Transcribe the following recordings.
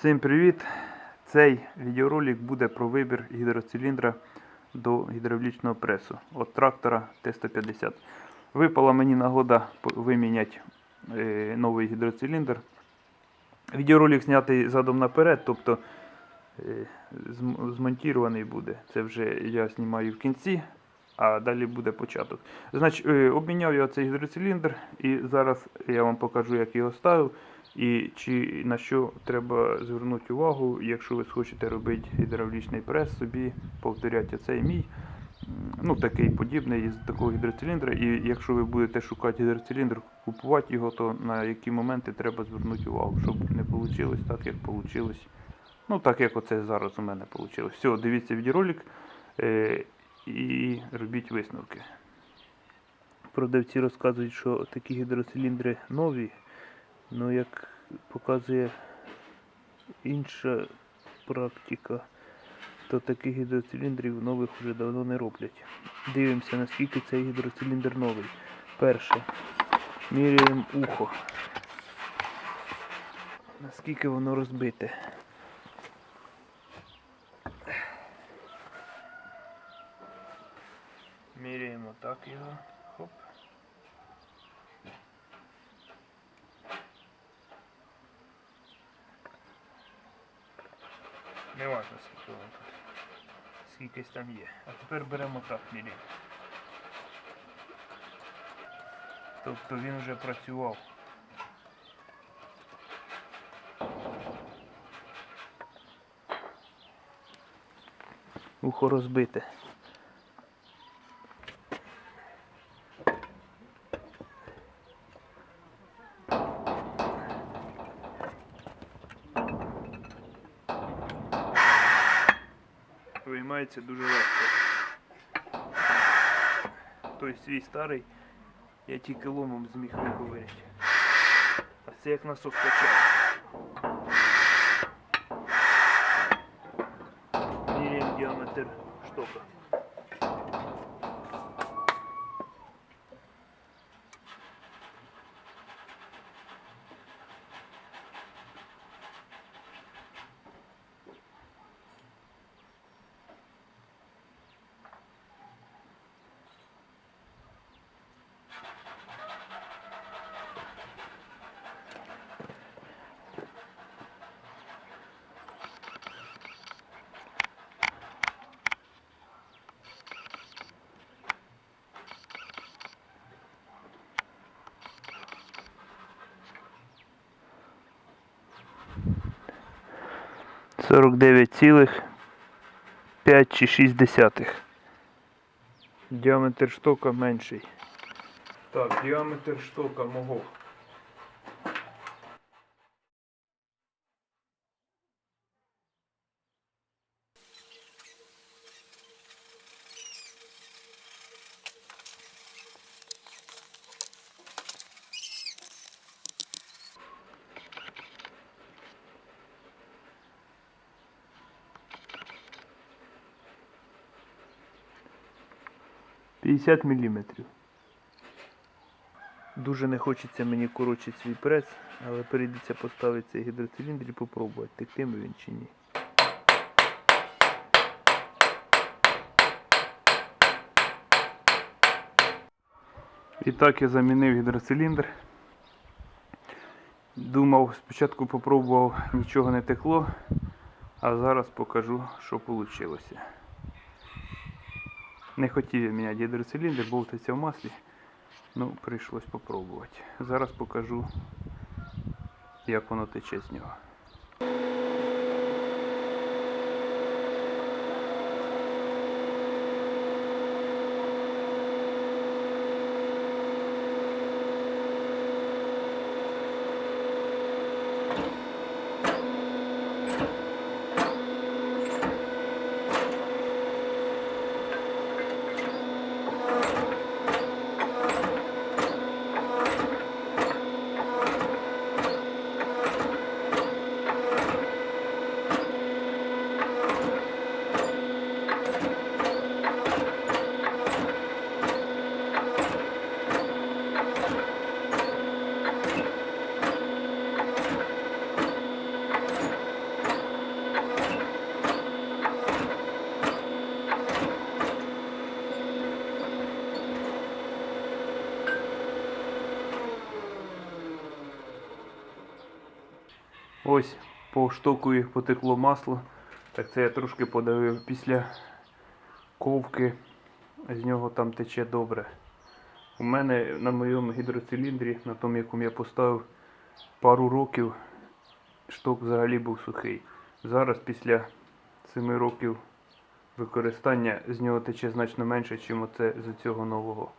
Всім привіт! Цей відеоролик буде про вибір гідроциліндра до гідравлічного пресу від трактора Т-150. Випала мені нагода виміняти е, новий гідроциліндр. Відеоролик знятий задом наперед, тобто е, змонтірований буде. Це вже я знімаю в кінці, а далі буде початок. Значить, е, обміняв я цей гідроциліндр і зараз я вам покажу, як його ставив. І чи на що треба звернути увагу, якщо ви хочете робити гідравлічний прес собі, повторяйте цей мій, ну такий подібний із такого гідроциліндра. І якщо ви будете шукати гідроциліндр, купувати його, то на які моменти треба звернути увагу, щоб не вийшло так, як вийшло. Ну, так як оце зараз у мене вийшло. Все, дивіться відеоролик е, і робіть висновки. Продавці розказують, що такі гідроциліндри нові. Ну, як показує інша практика, то таких гідроциліндрів нових вже давно не роблять. Дивимося, наскільки цей гідроциліндр новий. Перше. Міряємо ухо. Наскільки воно розбите. Міряємо так його. Хоп. Не важно скільки воно тут. Скількись там є. А тепер беремо так мірі. Тобто він вже працював. Ухо розбите. Виймається дуже легко. Той свій старий я тільки ломом зміг виковиряти. А це як насос качає. Міряємо діаметр штока. Сорок дев'ять цілих п'ять чи шість десятих. Діаметр штока менший. Так, діаметр штока мого. П'ятдесят міліметрів. Дуже не хочеться мені коротшити свій прес, але прийдеться поставити цей гідроциліндр і попробувати, тектиме він чи ні. І так я замінив гідроциліндр. Думав, спочатку попробував, нічого не текло, а зараз покажу, що вийшло. Не хотів міняти гідроциліндр, болтиться в маслі. Ну, прийшлось попробувати. Зараз покажу, як воно тече з нього. Ось по штоку їх потекло масло. Так це я трошки подавив після ковки. З нього там тече добре. У мене на моєму гідроциліндрі, на тому, якому я поставив пару років, шток взагалі був сухий. Зараз після 7 років використання з нього тече значно менше, ніж оце з цього нового.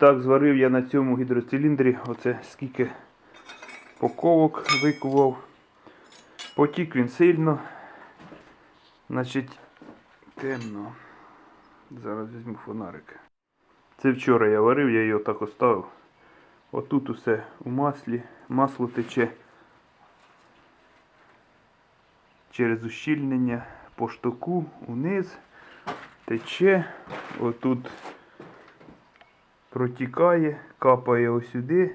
Так, зварив я на цьому гідроциліндрі, оце скільки поковок викував. Потік він сильно. Значить, темно. Зараз візьму фонарик. Це вчора я варив, я його так оставив. Отут усе у маслі, масло тече через ущільнення по штоку униз, тече, отут протікає, капає ось сюди,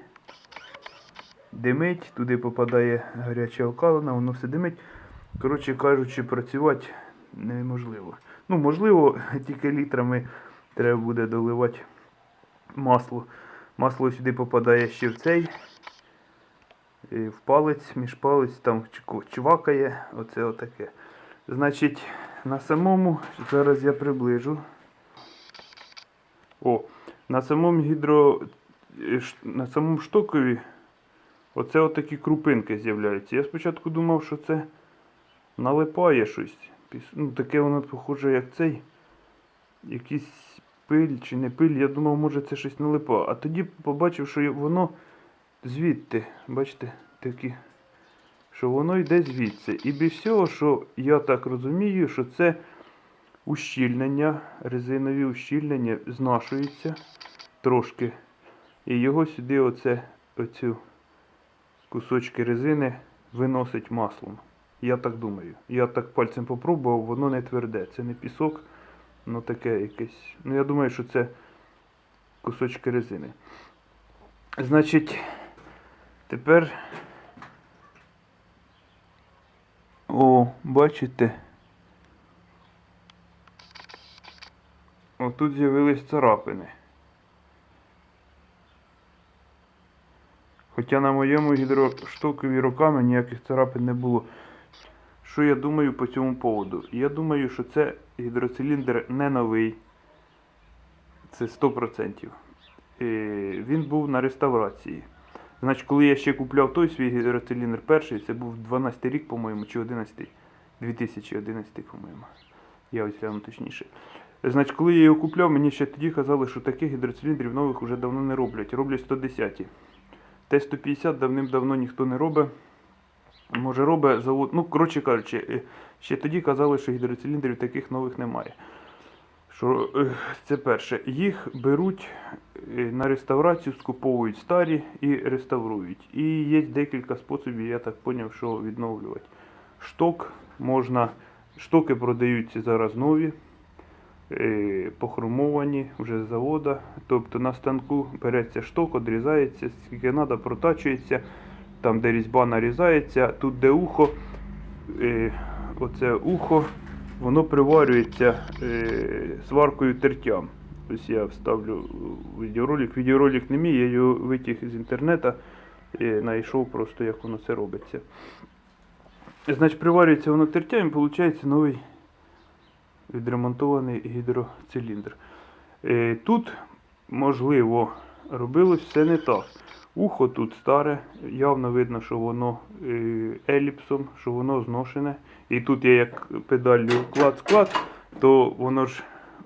димить, туди попадає гаряча окалина, воно все димить. Коротше кажучи, працювати неможливо. Ну, можливо, тільки літрами треба буде доливати масло. Масло сюди попадає ще в цей, і в палець, між палець, там чвакає, оце отаке. Значить, на самому, зараз я приближу. О, на самому гідро. е, На самому штокові оце отакі крупинки з'являються. Я спочатку думав, що це налипає щось. Ну, таке воно похоже, як цей. Якийсь пиль чи не пиль. Я думав, може це щось налипає. А тоді побачив, що воно звідти, бачите, такі. Що воно йде звідси. І без всього, що я так розумію, що це ущільнення, резинові ущільнення знашуються трошки. І його сюди оце, оцю кусочки резини виносить маслом. Я так думаю. Я так пальцем попробував, воно не тверде. Це не пісок, воно таке якесь. Ну я думаю, що це кусочки резини. Значить, тепер. О, бачите? Отут з'явились царапини. Хоча на моєму гідроштокові руками ніяких царапин не було. Що я думаю по цьому поводу? Я думаю, що це гідроциліндр не новий. Це 100%. Е, Він був на реставрації. Значить, коли я ще купляв той свій гідроциліндр перший, це був 12 рік, по-моєму, чи 11, 2011, по-моєму. Я ось гляну точніше. Значить, коли я його купляв, мені ще тоді казали, що таких гідроциліндрів нових вже давно не роблять. Роблять 110. Т-150 давним-давно ніхто не робить. Може робить завод. Ну, коротше кажучи, е, ще тоді казали, що гідроциліндрів таких нових немає. Що, е, це перше. Їх беруть е, на реставрацію, скуповують старі і реставрують. І є декілька способів, я так зрозумів, що відновлювати. Шток можна. Штоки продаються зараз нові, похромовані вже з завода. Тобто на станку береться шток, одрізається, скільки треба, протачується, там, де різьба нарізається, тут де ухо, е, оце ухо, воно приварюється е, сваркою тертям. Ось я вставлю відеоролик. Відеоролик не мій, я його витяг з інтернету і знайшов просто, як воно це робиться. Значить, приварюється воно тертям і виходить новий відремонтований гідроциліндр. Е, Тут, можливо, робилось все не так. Ухо тут старе, явно видно, що воно е, еліпсом, що воно зношене. І тут я як педаллю клац-клац, то воно ж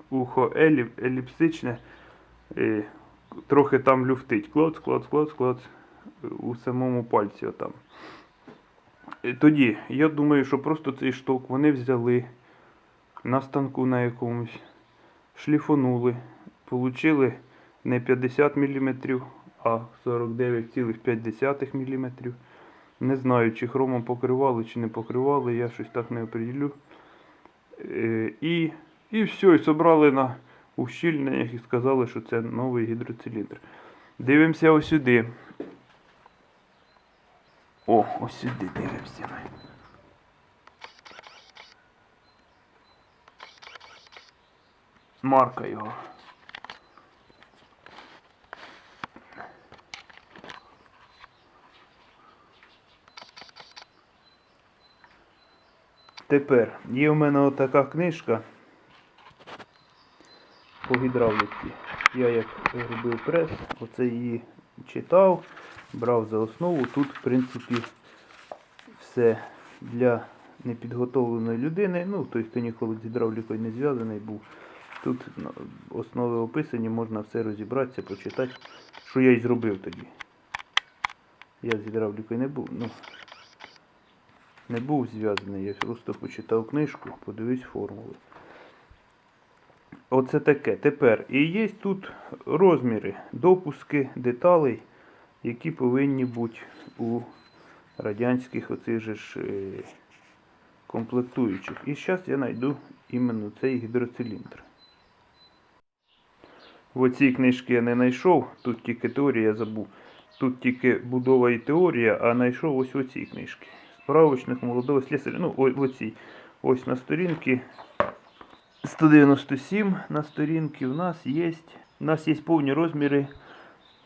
ухо еліп, еліпсичне, е, трохи там люфтить. Клац, клац, клац е, у самому пальці отам. Тоді, я думаю, що просто цей шток вони взяли на станку на якомусь, шліфонули, Получили не 50 мм, а 49,5 мм. Не знаю, чи хромом покривали, чи не покривали, я щось так не определю. Е, І, і все, і собрали на ущільненнях і сказали, що це новий гідроциліндр. Дивимося ось сюди. О, ось сюди дивимося. Марка його. Тепер є в мене отака книжка по гідравліці. Я як робив прес, оце її читав, брав за основу. Тут, в принципі, все для непідготовленої людини. Ну, той, хто ніколи з гідравлікою не зв'язаний був. Тут основи описані, можна все розібратися, почитати, що я і зробив тоді. Я з гідравлікою не був. Ну, не був зв'язаний, я просто почитав книжку, подивись формули. Оце таке. Тепер. І є тут розміри, допуски деталей, які повинні бути у радянських оцих же ж е, комплектуючих. І зараз я знайду іменно цей гідроциліндр. В оцій книжці я не знайшов, тут тільки теорія забув. Тут тільки будова і теорія, а знайшов ось в оцій книжці. Справочник молодого слесаря. Ну, в оцій. Ось на сторінці 197 на сторінці у нас є. У нас є повні розміри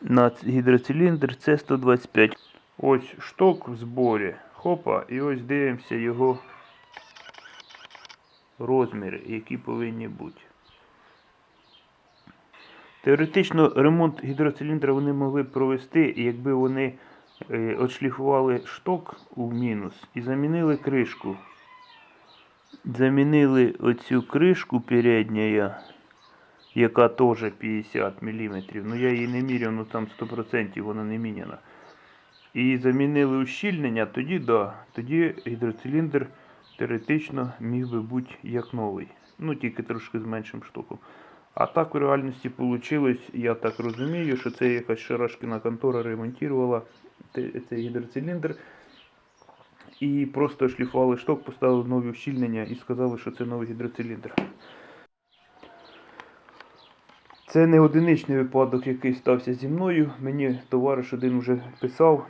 на гідроциліндр С125. Ось шток в зборі. Хопа, і ось дивимося його розміри, які повинні бути. Теоретично ремонт гідроциліндра вони могли б провести, якби вони е, отшліфували шток у мінус і замінили кришку. Замінили оцю кришку передньою, яка теж 50 мм. Ну я її не міряв, ну там 100% вона не міняна. І замінили ущільнення, тоді да, тоді гідроциліндр теоретично міг би бути як новий. Ну тільки трошки з меншим штоком. А так в реальності вийшло, я так розумію, що це якась шарашкіна контора ремонтувала цей гідроциліндр. І просто шліфували шток, поставили нові ущільнення і сказали, що це новий гідроциліндр. Це не одиничний випадок, який стався зі мною. Мені товариш один вже писав,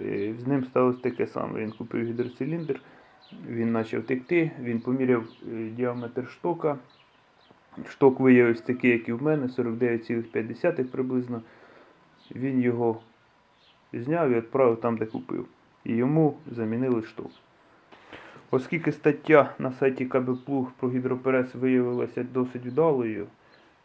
е, з ним сталося таке саме. Він купив гідроциліндр, він почав текти, він поміряв е, діаметр штока. Шток виявився такий, як і в мене, 49,5 приблизно. Він його зняв і відправив там, де купив. І йому замінили шток. Оскільки стаття на сайті КБ про гідроперес виявилася досить вдалою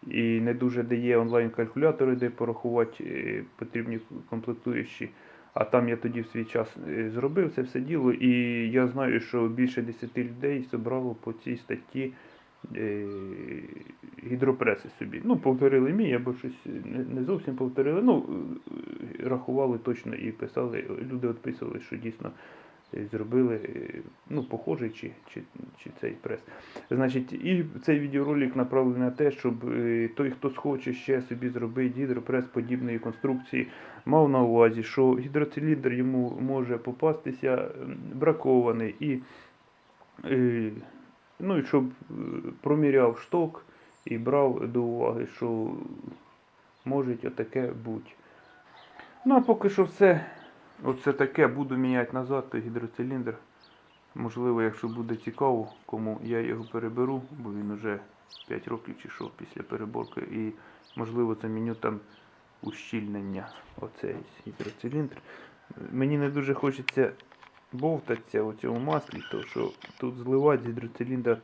і не дуже дає онлайн-калькулятори, де порахувати е, потрібні комплектуючі. А там я тоді в свій час е, зробив це все діло, і я знаю, що більше 10 людей зібрало по цій статті гідропреси собі. Ну, повторили мій, або щось не, не зовсім повторили. Ну, е, рахували точно і писали, люди відписували, що дійсно е, зробили е, ну, похожий чи, чи, чи цей прес. Значить, і цей відеоролик направлений на те, щоб е, той, хто схоче ще собі зробити гідропрес подібної конструкції, мав на увазі, що гідроциліндр йому може попастися бракований і, е, ну, і щоб е, проміряв шток і брав до уваги, що може отаке бути. Ну, а поки що все. Оце таке буду міняти назад той гідроциліндр. Можливо, якщо буде цікаво, кому я його переберу, бо він уже 5 років чи що після переборки. І можливо заміню там ущільнення. Оцей гідроциліндр. Мені не дуже хочеться бовтатися у цьому маслі, то що тут зливати з гідроциліндра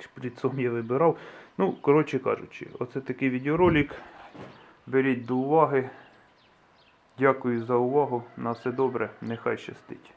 шприцом я вибирав. Ну, коротше кажучи, оце такий відеоролик. Беріть до уваги. Дякую за увагу. На все добре. Нехай щастить.